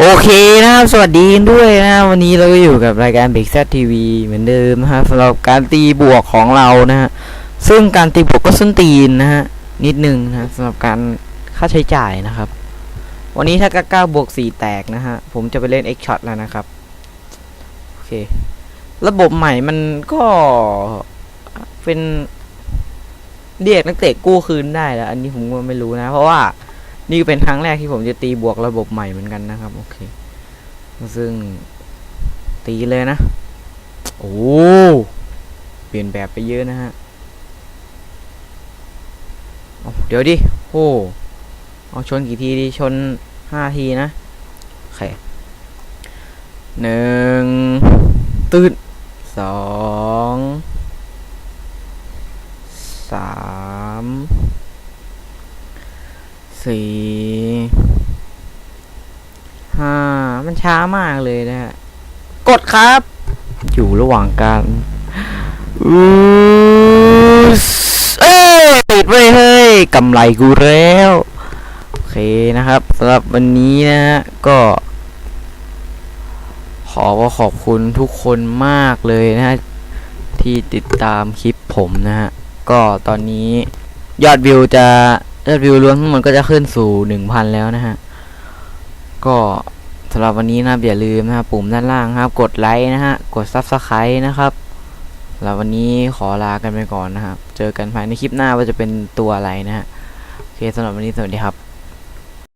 โอเคนะครับ สวัสดีด้วยนะ วันนี้เราก็อยู่กับรายการเบรกแซทีวีเหมือนเดิมนะฮะสำหรับการตีบวกของเรานะฮะซึ่งการตีบวกก็ส้นตีนนะฮะนิดนึงนะสำหรับการค่าใช้จ่ายนะครับ วันนี้ถ้าก้าบวกสี่แตกนะฮะผมจะไปเล่น X shot แล้วนะครับโอเค ระบบใหม่มันก็เป็นเรียกนักเตะกู้คืนได้แล้ว อันนี้ผมก็ไม่รู้นะ เพราะว่า นี่เป็นครั้งแรกที่ผมจะตีบวกระบบใหม่เหมือนกันนะครับ โอเค ซึ่งตีเลยนะ โอ้เปลี่ยนแบบไปเยอะนะฮะเเดี๋ยวดิโอ้เอาชนกี่ทีดีชนห้าทีนะโอเคหนึ่งตืดสองสาม สี่ห้ามันช้ามากเลยนะฮะ กดครับ อยู่ระหว่างการอือเอ้ติดไว้เฮ้ยกำไรกูแล้ว โอเคนะครับสำหรับวันนี้นะฮะ ก็ ขอก็ขอบคุณทุกคนมากเลยนะฮะ ที่ติดตามคลิปผมนะฮะ ก็ตอนนี้ยอดวิวจะ ยอดวิวรวมทั้งหมดก็จะขึ้นสู่หนึ่งพันแล้วนะฮะ ก็สำหรับวันนี้นะอย่าลืมนะครับปุ่มด้านล่างครับ กดไลค์นะฮะ กด Subscribe นะครับสำหรับวันนี้ขอลากันไปก่อนนะครับ เจอกันภายในคลิปหน้าว่าจะเป็นตัวอะไรนะฮะ โอเคสำหรับวันนี้สวัสดีครับ